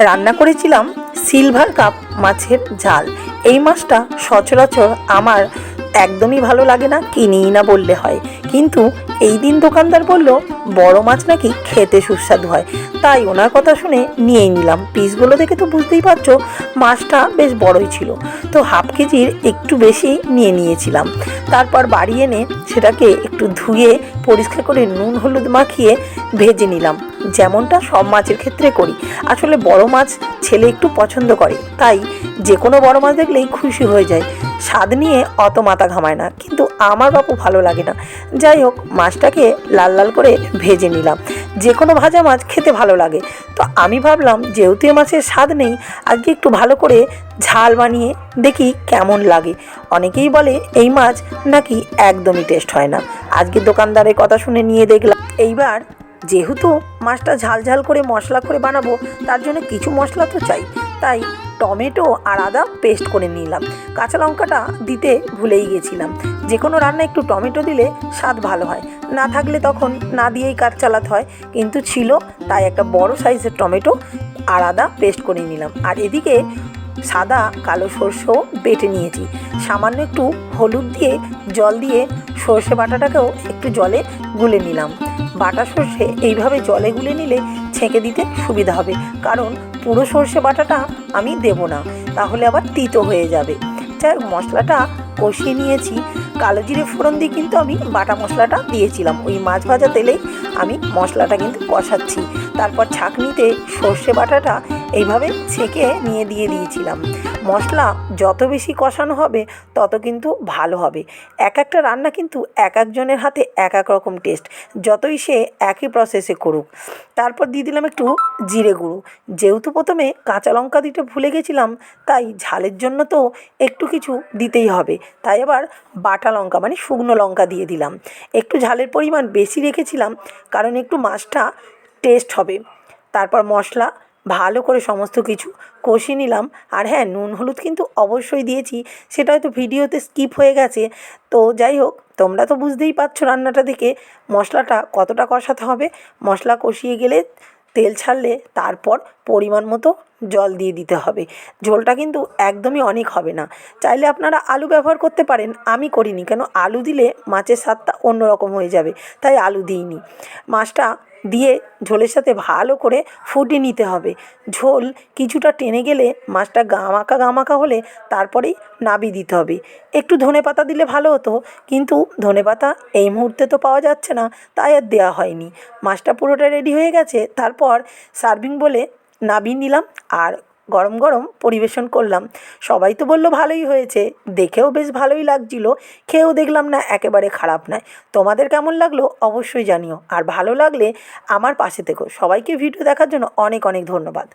রান্না করেছিলাম silver cup মাছের ঝাল। এই মাছটা সচরাচর আমার একদমই ভালো লাগে না, কিনিই না বললে হয়। কিন্তু এই দিন দোকানদার বলল, বড় মাছ নাকি খেতে সুস্বাদু হয়। তাই ওনার কথা শুনে নিয়েই নিলাম। পিসগুলো দেখে তো বুঝতেই পারছ, মাছটা বেশ বড়ই ছিল। তো হাফ কেজির একটু বেশি নিয়ে নিয়েছিলাম। তারপর বাড়ি এনে সেটাকে একটু ধুয়ে, পরিষ্কার করে নুন হলুদ মাখিয়ে ভেজে নিলাম। যেমনটা সব মাছের ক্ষেত্রে করি। আসলে বড় মাছ ছেলে একটু পছন্দ করে। তাই যে কোনো বড় মাছ দেখলেই খুশি হয়ে যায়। স্বাদ নিয়ে অত মাথা ঘামায় না। কিন্তু আমার বাপু ভালো লাগে না। যাই হোক, মাছটাকে লাল লাল করে ভেজে নিলাম। যে কোনো ভাজা মাছ খেতে ভালো লাগে। তো আমি ভাবলাম, যেহেতু এ মাছের স্বাদ নেই, আজকে একটু ভালো করে ঝাল বানিয়ে দেখি কেমন লাগে। অনেকেই বলে, এই মাছ নাকি একদমই টেস্ট হয় না। আজকে দোকানদারের কথা শুনে নিয়ে দেখলাম। এইবার যেহেতু মাছটা ঝাল ঝাল করে মশলা করে বানাবো, তার জন্য কিছু মশলা তো চাই। তাই টমেটো আর আদা পেস্ট করে নিলাম। কাঁচা লঙ্কাটা দিতে ভুলেই গেছিলাম। যে কোনো রান্না একটু টমেটো দিলে স্বাদ ভালো হয়। না থাকলে তখন না দিয়েই কাজ চালাতে হয়। কিন্তু ছিল, তাই একটা বড় সাইজের টমেটো আর আদা পেস্ট করে নিলাম। আর এদিকে সাদা কালো সর্ষেও বেটে নিয়েছি। সামান্য একটু হলুদ দিয়ে জল দিয়ে সর্ষে বাটাটাকেও একটু জলে গুলে নিলাম। বাটা সর্ষে এইভাবে জলে গুলে নিলে ছেঁকে দিতে সুবিধা হবে, কারণ পুরো সর্ষে বাটাটা আমি দেব না, তাহলে আবার তিতো হয়ে যাবে। যাই মশলাটা কষিয়ে নিয়েছি। কালো জিরে ফোড়ন দিয়ে কিন্তু আমি বাটা মশলাটা দিয়েছিলাম। ওই মাছ ভাজা তেলেই আমি মশলাটা কিন্তু কষাচ্ছি। তারপর ছাঁকনিতে সর্ষে বাটাটা এইভাবে ছেঁকে নিয়ে দিয়ে দিয়েছিলাম। মশলা যত বেশি কষানো হবে, তত কিন্তু ভালো হবে। এক একটা রান্না কিন্তু এক একজনের হাতে এক এক রকম টেস্ট যতই সে একই প্রসেসে করুক। তারপর দিয়ে দিলাম একটু জিরে গুঁড়ো। যেহেতু প্রথমে কাঁচা লঙ্কা দিতে ভুলে গেছিলাম, তাই ঝালের জন্য তো একটু কিছু দিতেই হবে। তাই আবার বাটা লঙ্কা মানে শুকনো লঙ্কা দিয়ে দিলাম। একটু ঝালের পরিমাণ বেশি রেখেছিলাম, কারণ একটু মাছটা টেস্ট হবে। তারপর মশলা ভালো করে সমস্ত কিছু কষিয়ে নিলাম। আর হ্যাঁ নুন হলুদ কিন্তু অবশ্যই দিয়েছি। সেটা হয়তো ভিডিওতে স্কিপ হয়ে গেছে। তো যাই হোক, তোমরা তো বুঝতেই পারছ রান্নাটা দেখে মশলাটা কতটা কষাতে হবে। মশলা কষিয়ে গেলে তেল ছাড়লে তারপর পরিমাণ মতো জল দিয়ে দিতে হবে। ঝোলটা কিন্তু একদমই অনেক হবে না। চাইলে আপনারা আলু ব্যবহার করতে পারেন। আমি করিনি, কেন আলু দিলে মাছের স্বাদটা অন্যরকম হয়ে যাবে। তাই আলু দিইনি। মাছটা দিয়ে ঝোলের সাথে ভালো করে ফুটিয়ে নিতে হবে। ঝোল কিছুটা টেনে গেলে মাছটা গামাকা গামাকা হলে তারপরেই নাবি দিতে হবে। একটু ধনে পাতা দিলে ভালো হতো, কিন্তু ধনে পাতা এই মুহূর্তে তো পাওয়া যাচ্ছে না, তাই আর দেওয়া হয়নি। মাছটা পুরোটা রেডি হয়ে গেছে, তারপর সার্ভিং বলে নাবিয়ে নিলাম আর গরম গরম পরিবেশন করলাম। সবাই তো বলল, ভালোই হয়েছে। দেখেও বেশ ভালোই লাগছিল। খেয়েও দেখলাম না, একেবারে খারাপ নয়। তোমাদের কেমন লাগল অবশ্যই জানিও। আর ভালো লাগলে আমার পাশে থেকো। সবাইকে ভিডিও দেখার জন্য অনেক অনেক ধন্যবাদ।